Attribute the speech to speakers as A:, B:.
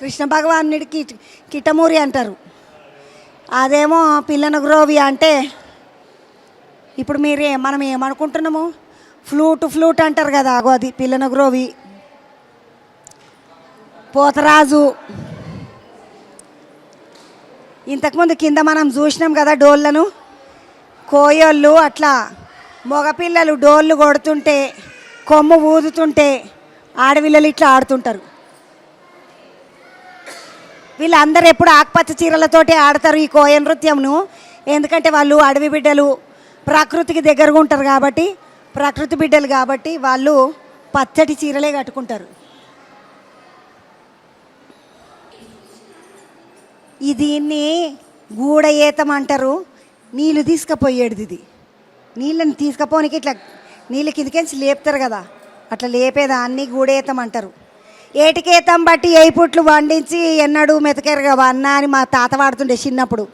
A: కృష్ణ భగవానుడికి కిటమూరి అంటారు. అదేమో పిల్లన గ్రోవి అంటే ఇప్పుడు మీరే మనం ఏమనుకుంటున్నాము? ఫ్లూట్ ఫ్లూట్ అంటారు కదా అగో అది పిల్లన గ్రోవి. పోతరాజు. ఇంతకుముందు కింద మనం చూసినాం కదా డోళ్ళను? కోయోళ్ళు అట్లా మగపిల్లలు డోళ్ళు కొడుతుంటే కొమ్ము ఊదుతుంటే ఆడపిల్లలు ఇట్లా ఆడుతుంటారు. వీళ్ళందరూ ఎప్పుడు ఆకుపచ్చ చీరలతోటి ఆడతారు ఈ కోయ నృత్యంను. ఎందుకంటే వాళ్ళు అడవి బిడ్డలు ప్రకృతికి దగ్గరగా ఉంటారు కాబట్టి ప్రకృతి బిడ్డలు కాబట్టి వాళ్ళు పచ్చటి చీరలే కట్టుకుంటారు. దీన్ని గూడ ఈతం అంటారు నీళ్ళు తీసుకుపోయేది ఇది. నీళ్ళని తీసుకుపోనికి ఇట్లా నీళ్ళ కిందకేసి లేపుతారు కదా అట్లా లేపేదాన్ని గూడేతం అంటారు. ఏటికేతం బట్టి ఏ పుట్లు వండించి ఎన్నడూ మెతకెరగవా అన్న అని మా తాత వాడుతుండే చిన్నప్పుడు.